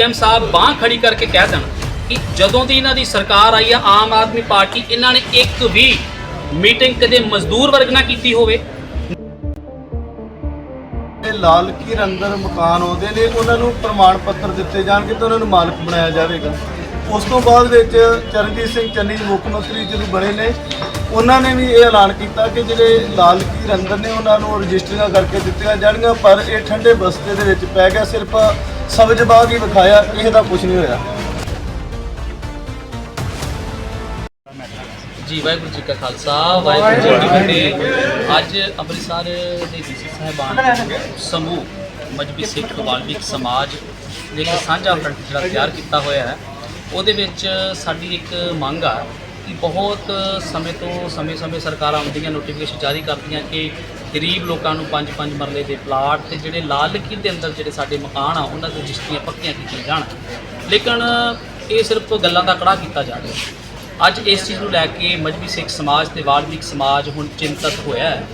CM ਸਾਹਿਬ ਬਾਹ ਖੜੀ ਕਰਕੇ ਕਹਿ ਦੇਣ ਕਿ ਜਦੋਂ ਦੀ ਇਹਨਾਂ ਦੀ ਸਰਕਾਰ ਆਈ ਆ, ਆਮ ਆਦਮੀ ਪਾਰਟੀ, ਇਹਨਾਂ ਨੇ ਇੱਕ ਵੀ ਮੀਟਿੰਗ ਕਦੇ ਮਜ਼ਦੂਰ ਵਰਗ ਨਾਲ ਕੀਤੀ ਹੋਵੇ। ਇਹ ਲਾਲ ਕੀਰ ਅੰਦਰ ਮਕਾਨ ਆਉਂਦੇ ਨੇ, ਉਹਨਾਂ ਨੂੰ ਪ੍ਰਮਾਣ ਪੱਤਰ ਦਿੱਤੇ ਜਾਣਗੇ ਤੇ ਉਹਨਾਂ ਨੂੰ ਮਾਲਕ ਬਣਾਇਆ ਜਾਵੇਗਾ। ਉਸ ਤੋਂ ਬਾਅਦ ਵਿੱਚ ਚਰਨਜੀਤ ਸਿੰਘ ਚੰਨੀ ਮੁੱਖ ਮੰਤਰੀ ਜਦੋਂ ਬਣੇ ਨੇ, ਉਹਨਾਂ ਨੇ ਵੀ ਇਹ ਐਲਾਨ ਕੀਤਾ ਕਿ ਜਿਹੜੇ ਲਾਲ ਕੀਰ ਅੰਦਰ ਨੇ, ਉਹਨਾਂ ਨੂੰ ਰਜਿਸਟਰੀਆਂ ਕਰਕੇ ਦਿੱਤੀਆਂ ਜਾਣਗੀਆਂ, ਪਰ ਇਹ ਠੰਡੇ ਬਸਤੇ ਦੇ ਵਿੱਚ ਪੈ ਗਿਆ, ਸਿਰਫ ਸਬਜ਼ਬਾਗ ਹੀ ਵਿਖਾਇਆ ਕਿਸੇ ਦਾ ਕੁਝ ਨਹੀਂ ਹੋਇਆ। ਜੀ, ਵਾਹਿਗੁਰੂ ਜੀ ਕਾ ਖਾਲਸਾ, ਵਾਹਿਗੁਰੂ ਜੀ ਕੀ ਫਤਿਹ। ਅੱਜ ਅੰਮ੍ਰਿਤਸਰ ਦੇ ਡੀਸੀ ਸਾਹਿਬਾਨ ਸਮੂਹ ਮਜਬੀ ਸਿੱਖ ਵਾਲਮੀਕ ਸਮਾਜ ਨੇ ਇੱਕ ਸਾਂਝਾ ਫਰੰਟ ਜਿਹੜਾ ਤਿਆਰ ਕੀਤਾ ਹੋਇਆ ਹੈ। ਉਹਦੇ ਵਿੱਚ ਸਾਡੀ ਇੱਕ ਮੰਗ ਆ ਕਿ ਬਹੁਤ ਸਮੇਂ ਤੋਂ ਸਮੇਂ-ਸਮੇਂ ਸਰਕਾਰਾਂ ਆਉਂਦੀਆਂ ਨੋਟੀਫਿਕੇਸ਼ਨ ਜਾਰੀ ਕਰਦੀਆਂ ਕਿ ਗਰੀਬ ਲੋਕਾਂ ਨੂੰ ਪੰਜ ਪੰਜ ਮਰਲੇ ਦੇ ਪਲਾਟ ਤੇ ਜਿਹੜੇ ਲਾਲ ਲਕੀਰ ਦੇ ਅੰਦਰ ਜਿਹੜੇ ਸਾਡੇ ਮਕਾਨ ਆ, ਉਹਨਾਂ ਦੀ ਰਜਿਸਟਰੀਆਂ ਪੱਕੀਆਂ ਕੀਤੀਆਂ ਜਾਣ। ਲੇਕਿਨ ਇਹ ਸਿਰਫ ਗੱਲਾਂ ਦਾ ਕੜਾ ਕੀਤਾ ਜਾ ਰਿਹਾ। ਅੱਜ ਇਸ ਚੀਜ਼ ਨੂੰ ਲੈ ਕੇ ਮਜਬੀ ਸਿੱਖ ਸਮਾਜ ਤੇ ਵਾਲਮੀਕ ਸਮਾਜ ਹੁਣ ਚਿੰਤਤ ਹੋਇਆ ਹੈ।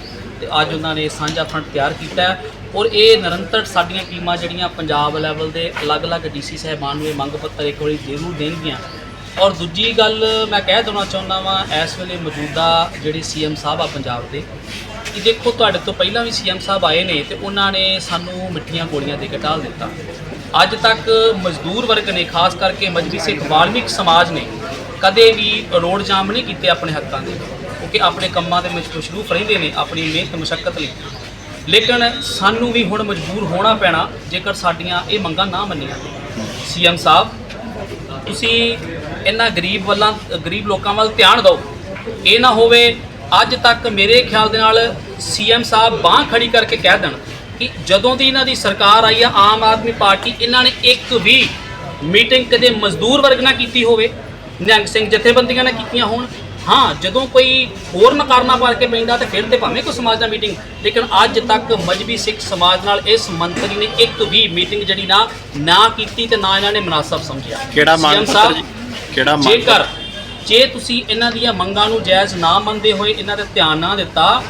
ਤੇ ਅੱਜ ਉਹਨਾਂ ਨੇ ਸਾਂਝਾ ਫਰੰਟ ਤਿਆਰ ਕੀਤਾ ਔਰ ਇਹ ਨਿਰੰਤਰ ਸਾਡੀਆਂ ਟੀਮਾਂ ਜਿਹੜੀਆਂ ਪੰਜਾਬ ਲੈਵਲ ਦੇ ਅਲੱਗ-ਅਲੱਗ ਡੀਸੀ ਸਾਹਿਬਾਨ ਨੂੰ ਇਹ ਮੰਗ ਪੱਤਰ ਇੱਕ ਵਾਰੀ ਜ਼ਰੂਰ ਦੇਣਗੀਆਂ। ਔਰ ਦੂਜੀ ਗੱਲ ਮੈਂ ਕਹਿ ਦੇਣਾ ਚਾਹੁੰਦਾ ਵਾਂ, ਇਸ ਵੇਲੇ ਮੌਜੂਦਾ ਜਿਹੜੇ ਸੀਐਮ ਸਾਹਿਬ ਆ ਪੰਜਾਬ ਦੇ, ਕਿ ਦੇਖੋ ਤੁਹਾਡੇ ਤੋਂ ਪਹਿਲਾਂ ਵੀ ਸੀਐਮ ਸਾਹਿਬ ਆਏ ਨੇ ਤੇ ਉਹਨਾਂ ਨੇ ਸਾਨੂੰ ਮਿੱਠੀਆਂ ਗੋਲੀਆਂ ਦੇ ਕੇ ਟਾਲ ਦਿੱਤਾ। ਅੱਜ ਤੱਕ ਮਜ਼ਦੂਰ ਵਰਗ ਨੇ, ਖਾਸ ਕਰਕੇ ਮਜਬੀ ਸਿੱਖ ਵਾਲਮੀਕ ਸਮਾਜ ਨੇ, ਕਦੇ ਵੀ ਰੋਡ ਜਾਮ ਨਹੀਂ ਕੀਤੇ ਆਪਣੇ ਹੱਕਾਂ ਦੇ। ਕਿਉਂਕਿ ਆਪਣੇ ਕੰਮਾਂ ਦੇ ਵਿੱਚ ਮਸ਼ਰੂਫ ਰਹਿੰਦੇ ਨੇ ਆਪਣੀ ਮਿਹਨਤ ਮੁਸ਼ੱਕਤ ਲਈ। ਲੇਕਿਨ ਸਾਨੂੰ ਵੀ ਹੁਣ ਮਜਬੂਰ ਹੋਣਾ ਪੈਣਾ, ਜੇਕਰ ਸਾਡੀਆਂ ਇਹ ਮੰਗਾਂ ਨਾ ਮੰਨੀਆਂ। ਸੀਐਮ ਸਾਹਿਬ, ਤੁਸੀਂ ਇਹਨਾਂ ਗਰੀਬ ਵੱਲਾਂ, ਗਰੀਬ ਲੋਕਾਂ ਵੱਲ ਧਿਆਨ ਦਿਓ। ਇਹ ਨਾ ਹੋਵੇ ਅੱਜ ਤੱਕ ਮੇਰੇ ਖਿਆਲ ਦੇ ਨਾਲ ਸੀਐਮ ਸਾਹਿਬ ਬਾਹ ਖੜੀ ਕਰਕੇ ਕਹਿ ਦੇਣ ਕਿ ਜਦੋਂ ਦੀ ਇਹਨਾਂ ਦੀ ਸਰਕਾਰ ਆਈ ਆ, ਆਮ ਆਦਮੀ ਪਾਰਟੀ, ਇਹਨਾਂ ਨੇ ਇੱਕ ਵੀ ਮੀਟਿੰਗ ਕਦੇ ਮਜ਼ਦੂਰ ਵਰਗ ਨਾਲ ਕੀਤੀ ਹੋਵੇ, ਨਿਹੰਗ ਸਿੰਘ ਜਥੇਬੰਦੀਆਂ ਨਾਲ ਕੀਤੀਆਂ ਹੋਣ। ਹਾਂ ਜਦੋਂ ਕੋਈ ਹੋਰ ਨਕਾਰਨਾ ਪਾ ਕੇ ਪੈਂਦਾ ਤੇ ਫਿਰ ਤੇ ਭਾਵੇਂ ਕੋਈ ਸਮਾਜ ਦਾ ਮੀਟਿੰਗ ਲੇਕਿਨ ਅੱਜ ਤੱਕ ਮਜਬੀ ਸਿੱਖ ਸਮਾਜ ਨਾਲ ਇਸ ਮੰਤਰੀ ਨੇ ਇੱਕ ਵੀ ਮੀਟਿੰਗ ਜਿਹੜੀ ਨਾ ਨਾ ਕੀਤੀ ਤੇ ਨਾ ਇਹਨਾਂ ਨੇ ਮੁਨਾਸਬ ਸਮਝਿਆ। ਕਿਹੜਾ ਮੰਗ ਸਾਹਿਬ, ਕਿਹੜਾ ਮੰਗ ਜੇਕਰ ਜੇ ਤੁਸੀਂ ਇਹਨਾਂ ਦੀਆਂ ਮੰਗਾਂ ਨੂੰ ਜਾਇਜ਼ ਨਾ ਮੰਨਦੇ ਹੋਏ ਇਹਨਾਂ ਤੇ ਧਿਆਨ ਨਾ ਦਿੱਤਾ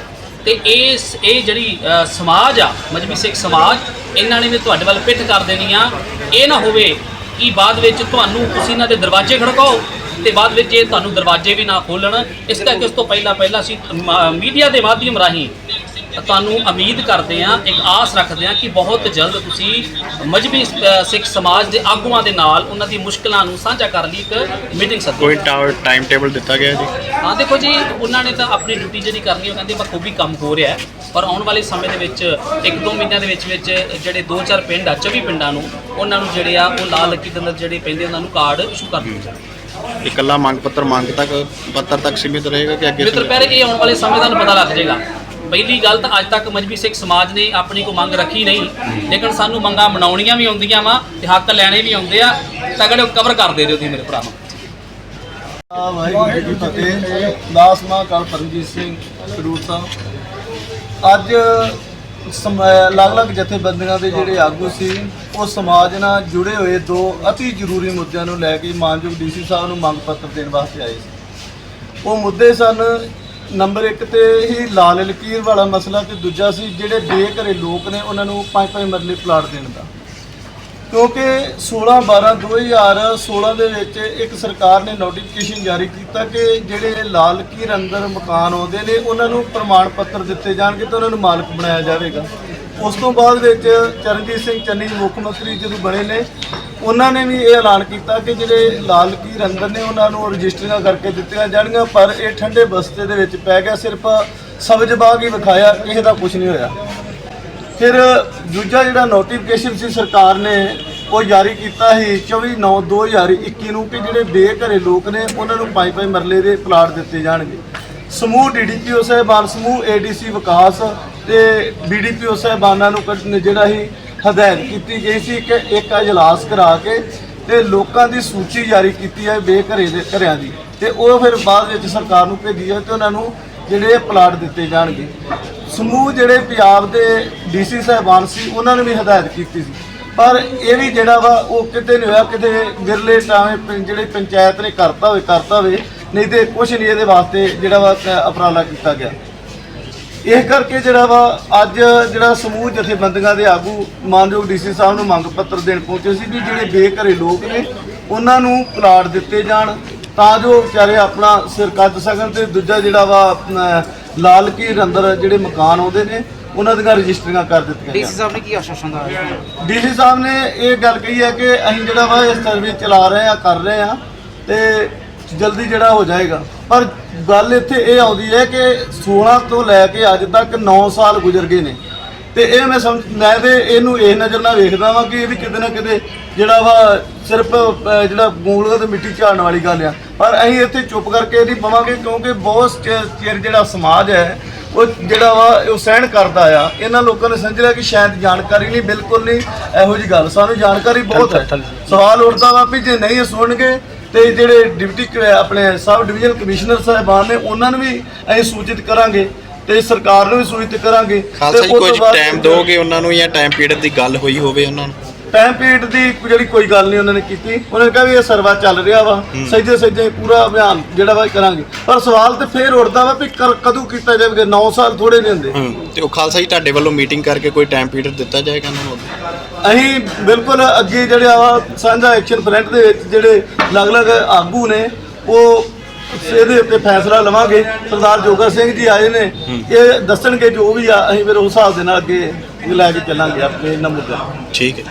ਤੇ ਇਸ ਇਹ ਜਿਹੜੀ ਸਮਾਜ ਆ ਮਜਬੀ ਸਿੱਖ ਸਮਾਜ ਇਹਨਾਂ ਨੇ ਵੀ ਤੁਹਾਡੇ ਵੱਲ ਪਿੱਠ ਕਰ ਦੇਣੀ ਆ। ਇਹ ਨਾ ਹੋਵੇ ਕਿ ਬਾਅਦ ਵਿੱਚ ਤੁਹਾਨੂੰ ਤੁਸੀਂ ਇਹਨਾਂ ਦੇ ਦਰਵਾਜ਼ੇ ਖੜਕਾਓ। ਤੇ ਬਾਅਦ ਵਿੱਚ ਇਹ ਤੁਹਾਨੂੰ ਦਰਵਾਜ਼ੇ ਵੀ ਨਾ ਖੋਲਣ। ਇਸ ਕਰਕੇ ਉਸ ਤੋਂ ਪਹਿਲਾਂ ਪਹਿਲਾਂ ਅਸੀਂ ਮੀਡੀਆ ਦੇ ਮਾਧਿਅਮ ਰਾਹੀਂ ਤੁਹਾਨੂੰ ਉਮੀਦ ਕਰਦੇ ਹਾਂ ਇੱਕ ਆਸ ਰੱਖਦੇ ਹਾਂ ਕਿ ਬਹੁਤ ਜਲਦ ਤੁਸੀਂ ਮਜਬੀ ਸਿੱਖ ਸਮਾਜ ਦੇ ਆਗੂਆਂ ਦੇ ਨਾਲ ਉਹਨਾਂ ਦੀ ਮੁਸ਼ਕਲਾਂ ਨੂੰ ਸਾਂਝਾ ਕਰਨ ਲਈ ਇੱਕ ਮੀਟਿੰਗ ਸੱਦੀ। ਕੋਈ ਟਾਈਮ ਟੇਬਲ ਦਿੱਤਾ ਗਿਆ ਜੀ? ਹਾਂ ਦੇਖੋ ਜੀ ਉਹਨਾਂ ਨੇ ਤਾਂ ਆਪਣੀ ਡਿਊਟੀ ਜਿਹੜੀ ਕਰਨੀ ਉਹ ਕਹਿੰਦੇ ਬਖੂਬੀ ਕੰਮ ਹੋ ਰਿਹਾ ਹੈ। ਪਰ ਆਉਣ ਵਾਲੇ ਸਮੇਂ ਦੇ ਵਿੱਚ ਇੱਕ ਦੋ ਮਹੀਨਿਆਂ ਦੇ ਵਿੱਚ ਵਿੱਚ ਜਿਹੜੇ ਦੋ ਚਾਰ ਪਿੰਡ ਆ 24 ਪਿੰਡਾਂ ਨੂੰ ਉਹਨਾਂ ਨੂੰ ਜਿਹੜੇ ਆ ਉਹ ਲਾਲ ਲੱਕੀ ਦੇ ਅੰਦਰ ਜਿਹੜੇ ਪੈਂਦੇ ਉਹਨਾਂ ਨੂੰ ਕਾਰਡ ਇਸ਼ੂ ਕਰ ਦਿੱਤੇ ਜਾਣਗੇ ਇਕੱਲਾ ਮੰਗ ਪੱਤਰ ਮੰਗ ਤੱਕ ਪੱਤਰ ਤੱਕ ਸੀਮਿਤ ਰਹੇਗਾ ਕਿ ਅੱਗੇ ਮਿੱਤਰ ਪਿਆਰੇ ਇਹ ਆਉਣ ਵਾਲੇ ਸਮੇਂ ਦਾ ਪਤਾ ਲੱਗ ਜਾਏਗਾ। ਪਹਿਲੀ ਗੱਲ ਤਾਂ ਅੱਜ ਤੱਕ ਮਜਬੀ ਸਿੱਖ ਸਮਾਜ ਨੇ ਆਪਣੀ ਕੋਈ ਮੰਗ ਰੱਖੀ ਨਹੀਂ। ਲੇਕਿਨ ਸਾਨੂੰ ਮੰਗਾਂ ਬਣਾਉਣੀਆਂ ਵੀ ਆਉਂਦੀਆਂ ਵਾ ਤੇ ਹੱਕ ਲੈਣੇ ਵੀ ਆਉਂਦੇ ਆ। ਤਗੜੇ ਕਵਰ ਕਰ ਦੇ ਦਿਓ ਤੁਸੀਂ ਮੇਰੇ ਭਰਾ ਨੂੰ ਆ ਵਾਹਿਗੁਰੂ ਜੀ ਕੀ ਫਤਿਹ। ਦਾਸ ਮਹਾਕਾਲ ਪਰਮਜੀਤ ਸਿੰਘ ਖਡੂਰ ਸਾਹਿਬ। ਅੱਜ ਸਮ- ਅਲੱਗ-ਅਲੱਗ ਜਥੇਬੰਦੀਆਂ ਦੇ ਜਿਹੜੇ ਆਗੂ ਸੀ, ਉਹ ਸਮਾਜ ਨਾਲ ਜੁੜੇ ਹੋਏ ਦੋ ਅਤੀ ਜ਼ਰੂਰੀ ਮੁੱਦਿਆਂ ਨੂੰ ਲੈ ਕੇ ਮਾਨਯੋਗ ਡੀਸੀ ਸਾਹਿਬ ਨੂੰ ਮੰਗ ਪੱਤਰ ਦੇਣ ਵਾਸਤੇ ਆਏ ਸੀ। ਉਹ ਮੁੱਦੇ ਸਨ, ਨੰਬਰ 1 ਤੇ ਹੀ ਲਾਲ ਲਕੀਰ ਵਾਲਾ ਮਸਲਾ ਤੇ ਦੂਜਾ ਸੀ ਜਿਹੜੇ ਬੇਘਰੇ ਲੋਕ ਨੇ, ਉਹਨਾਂ ਨੂੰ ਪੰਜ ਪੰਜ ਮਰਲੇ ਪਲਾਟ ਦੇਣ ਦਾ। ਕਿਉਂਕਿ 16 12 2016 ਦੇ ਵਿੱਚ ਇੱਕ ਸਰਕਾਰ ਨੇ ਨੋਟੀਫਿਕੇਸ਼ਨ ਜਾਰੀ ਕੀਤਾ ਕਿ ਜਿਹੜੇ ਲਾਲ ਕੀਰ ਅੰਦਰ ਮਕਾਨ ਆਉਂਦੇ ਨੇ, ਉਹਨਾਂ ਨੂੰ ਪ੍ਰਮਾਣ ਪੱਤਰ ਦਿੱਤੇ ਜਾਣਗੇ ਤੇ ਉਹਨਾਂ ਨੂੰ ਮਾਲਕ ਬਣਾਇਆ ਜਾਵੇਗਾ। ਉਸ ਤੋਂ ਬਾਅਦ ਵਿੱਚ ਚਰਨਜੀਤ ਸਿੰਘ ਚੰਨੀ, ਮੁੱਖ ਮੰਤਰੀ ਜਦੋਂ ਬਣੇ ਨੇ, ਉਹਨਾਂ ਨੇ ਵੀ ਇਹ ਐਲਾਨ ਕੀਤਾ ਕਿ ਜਿਹੜੇ ਲਾਲ ਕੀਰ ਅੰਦਰ ਨੇ, ਉਹਨਾਂ ਨੂੰ ਰਜਿਸਟਰੀਆਂ ਕਰਕੇ ਦਿੱਤੀਆਂ ਜਾਣਗੀਆਂ, ਪਰ ਇਹ ਠੰਡੇ ਬਸਤੇ ਦੇ ਵਿੱਚ ਪੈ ਗਿਆ, ਸਿਰਫ ਸਬਜ਼ ਬਾਗ ਹੀ ਵਿਖਾਇਆ, ਕਿਸੇ ਦਾ ਕੁਝ ਨਹੀਂ ਹੋਇਆ। ਫਿਰ ਦੂਜਾ ਜਿਹੜਾ ਨੋਟੀਫਿਕੇਸ਼ਨ ਸੀ ਸਰਕਾਰ ਨੇ, ਉਹ ਜਾਰੀ ਕੀਤਾ ਸੀ 24/9/2021 ਨੂੰ ਕਿ ਜਿਹੜੇ ਬੇਘਰੇ ਲੋਕ ਨੇ, ਉਹਨਾਂ ਨੂੰ ਪੰਜ ਪੰਜ ਮਰਲੇ ਦੇ ਪਲਾਟ ਦਿੱਤੇ ਜਾਣਗੇ। ਸਮੂਹ ਡੀਡੀਪੀਓ ਸਾਹਿਬਾਨ, ਸਮੂਹ ਏਡੀਸੀ ਵਿਕਾਸ ਤੇ ਬੀਡੀਪੀਓ ਸਾਹਿਬਾਨਾਂ ਨੂੰ ਕੱਢ- ਜਿਹੜਾ ਸੀ, ਹਦਾਇਤ ਕੀਤੀ ਗਈ ਸੀ ਕਿ ਇੱਕ ਇਜਲਾਸ ਕਰਾ ਕੇ ਤੇ ਲੋਕਾਂ ਦੀ ਸੂਚੀ ਜਾਰੀ ਕੀਤੀ ਹੈ ਬੇਘਰੇ ਦੇ ਘਰਿਆਂ ਦੀ। ਤੇ ਉਹ ਫਿਰ ਬਾਅਦ ਵਿੱਚ ਸਰਕਾਰ ਨੂੰ ਭੇਜੀ ਹੈ ਤੇ ਉਹਨਾਂ ਨੂੰ ਜਿਹੜੇ ਪਲਾਟ ਦਿੱਤੇ ਜਾਣਗੇ। ਸਮੂਹ ਜਿਹੜੇ ਪੰਜਾਬ ਦੇ ਡੀਸੀ ਸਾਹਿਬਾਨ ਸੀ, ਉਹਨਾਂ ਨੇ ਵੀ ਹਦਾਇਤ ਕੀਤੀ ਸੀ। ਪਰ ਇਹ ਵੀ ਜਿਹੜਾ ਵਾ, ਉਹ ਕਿਤੇ ਨਹੀਂ ਹੋਇਆ, ਕਿਤੇ ਵਿਰਲੇ ਟਾਵੇਂ ਪਿੰ- ਜਿਹੜੇ ਪੰਚਾਇਤ ਨੇ ਕਰਤਾ ਹੋਵੇ ਕਰਤਾ ਹੋਵੇ, ਨਹੀਂ ਤੇ ਕੁਝ ਨਹੀਂ ਇਹਦੇ ਵਾਸਤੇ ਜਿਹੜਾ ਵਾ ਕ- ਉਪਰਾਲਾ ਕੀਤਾ ਗਿਆ। ਇਹ ਕਰਕੇ ਜਿਹੜਾ ਵਾ, ਅੱਜ ਜਿਹੜਾ ਸਮੂਹ ਜਥੇਬੰਦੀਆਂ ਦੇ ਆਗੂ ਮਾਨਯੋਗ ਡੀਸੀ ਸਾਹਿਬ ਨੂੰ ਮੰਗ ਪੱਤਰ ਦੇਣ ਪਹੁੰਚੇ ਸੀ ਵੀ ਜਿਹੜੇ ਬੇਘਰੇ ਲੋਕ ਨੇ, ਉਹਨਾਂ ਨੂੰ ਪਲਾਟ ਦਿੱਤੇ ਜਾਣ। ਤਾਂ ਜੋ ਵਿਚਾਰੇ ਆਪਣਾ ਸਿਰ ਕੱਢ ਸਕਣ ਤੇ ਦੂਜਾ ਜਿਹੜਾ ਵਾ ਲਾਲ ਕੀਰ ਅੰਦਰ ਜਿਹੜੇ ਮਕਾਨ ਆਉਂਦੇ ਨੇ ਉਹਨਾਂ ਦੀਆਂ ਰਜਿਸਟਰੀਆਂ ਕਰ ਦਿੱਤੀਆਂ ਡੀਸੀ ਸਾਹਿਬ ਨੇ ਕੀ ਆਸ਼ਵਾਸਨ ਦਿੱਤਾ? ਡੀਸੀ ਸਾਹਿਬ ਨੇ ਇਹ ਗੱਲ ਕਹੀ ਹੈ ਕਿ ਅਸੀਂ ਜਿਹੜਾ ਵਾ ਇਹ ਸਰਵੇ ਚਲਾ ਰਹੇ ਆ ਕਰ ਰਹੇ ਆ ਤੇ ਜਲਦੀ ਜਿਹੜਾ ਹੋ ਜਾਏਗਾ। ਪਰ ਗੱਲ ਇੱਥੇ ਇਹ ਆਉਂਦੀ ਹੈ ਕਿ 16 ਤੋਂ ਲੈ ਕੇ ਅੱਜ ਤੱਕ 9 ਸਾਲ ਗੁਜ਼ਰ ਗਏ ਨੇ। ਤੇ ਇਹ ਮੈਂ ਸਮਝ ਮੈਂ ਤੇ ਇਹਨੂੰ ਇਹ ਨਜ਼ਰ ਨਾਲ ਵੇਖਦਾ ਵਾਂ ਕਿ ਇਹ ਵੀ ਕਿਤੇ ਨਾ ਕਿਤੇ ਜਿਹੜਾ ਵਾ ਸਿਰਫ ਜਿਹੜਾ ਗੂੰਗਲਾਂ ਤੇ ਮਿੱਟੀ ਝਾੜਨ ਵਾਲੀ ਗੱਲ ਆ। ਪਰ ਅਸੀਂ ਇੱਥੇ ਚੁੱਪ ਕਰਕੇ ਨਹੀਂ ਪਵਾਂਗੇ ਕਿਉਂਕਿ ਬਹੁਤ ਚਿਰ ਜਿਹੜਾ ਸਮਾਜ ਹੈ ਉਹ ਜਿਹੜਾ ਵਾ ਉਹ ਸਹਿਣ ਕਰਦਾ ਆ। ਇਹਨਾਂ ਲੋਕਾਂ ਨੇ ਸਮਝ ਲਿਆ ਕਿ ਸ਼ਾਇਦ ਜਾਣਕਾਰੀ ਨਹੀਂ ਬਿਲਕੁਲ ਨਹੀਂ। ਇਹੋ ਜੀ ਗੱਲ ਸਾਨੂੰ ਜਾਣਕਾਰੀ ਬਹੁਤ ਹੈ। ਸਵਾਲ ਉੱਠਦਾ ਵਾ ਵੀ ਜੇ ਨਹੀਂ ਸੁਣਨਗੇ ਤੇ ਜਿਹੜੇ ਡਿਪਟੀ ਆਪਣੇ ਸਬ ਡਿਵੀਜ਼ਨ ਕਮਿਸ਼ਨਰ ਸਾਹਿਬਾਨ ਨੇ ਉਹਨਾਂ ਨੂੰ ਵੀ ਅਸੀਂ ਸੂਚਿਤ ਕਰਾਂਗੇ ਤੇ ਸਰਕਾਰ ਨੂੰ ਵੀ ਸੂਚਿਤ ਕਰਾਂਗੇ। ਤੇ ਉਹ ਤੋਂ ਕੁਝ ਬਾਅਦ- ਟਾਈਮ ਦੋਗੇ ਉਹਨਾਂ ਨੂੰ ਜਾਂ ਟਾਈਮ ਪੀਰੀਅਡ ਦੀ ਗੱਲ ਹੋਈ ਹੋਵੇ ਉਹਨਾਂ ਨੂੰ? ਟਾਈਮ ਪੀਰੀਅਡ ਦੀ ਜਿਹੜੀ ਕੋਈ ਗੱਲ ਨਹੀਂ ਉਹਨਾਂ ਨੇ ਕੀਤੀ। ਉਹਨਾਂ ਨੇ ਕਿਹਾ ਵੀ ਇਹ ਸਰਵਾ ਚੱਲ ਰਿਹਾ ਵਾ ਸਹਿਜੇ ਸਹਿਜੇ ਪੂਰਾ ਅਭਿਆਨ ਜਿਹੜਾ ਵਾ ਇਹ ਕਰਾਂਗੇ। ਪਰ ਸਵਾਲ ਤੇ ਫੇਰ ਉੱਠਦਾ ਵਾ ਵੀ ਕਰ- ਕਦੋਂ ਕੀਤਾ ਜਾਵੇਗਾ 9 ਸਾਲ ਥੋੜੇ ਨਹੀਂ ਹੁੰਦੇ। ਹੂੰ ਤੇ ਉਹ ਖਾਲਸਾ ਜੀ ਤੁਹਾਡੇ ਵੱਲੋਂ ਮੀਟਿੰਗ ਕਰਕੇ ਕੋਈ ਟਾਈਮ ਪੀਰੀਅਡ ਦਿੱਤਾ ਜਾਏਗਾ ਉਹਨਾਂ ਨੂੰ? ਅਸੀਂ ਬਿਲਕੁਲ ਅੱਗੇ ਜਿਹੜੇ ਆ ਸਾਂਝਾ ਐਕਸ਼ਨ ਫਰੰਟ ਦੇ ਵਿੱਚ ਜਿਹੜੇ ਅਲੱਗ-ਅਲੱਗ ਆਗੂ ਨੇ ਉਹ ਇਹਦੇ ਉੱਤੇ ਫੈਸਲਾ ਲਵਾਂਗੇ। ਸਰਦਾਰ ਜੋਗਾ ਸਿੰਘ ਜੀ ਆਏ ਨੇ ਇਹ ਦੱਸਣਗੇ ਜੋ ਵੀ ਆ ਅਸੀਂ ਫਿਰ ਉਸ ਹਿਸਾਬ ਦੇ ਨਾਲ ਅੱਗੇ ਲੈ ਕੇ ਚੱਲਾਂਗੇ ਆਪਣੇ ਇਹਨਾਂ ਮੁੱਦਿਆਂ ਨੂੰ। ਠੀਕ ਹੈ।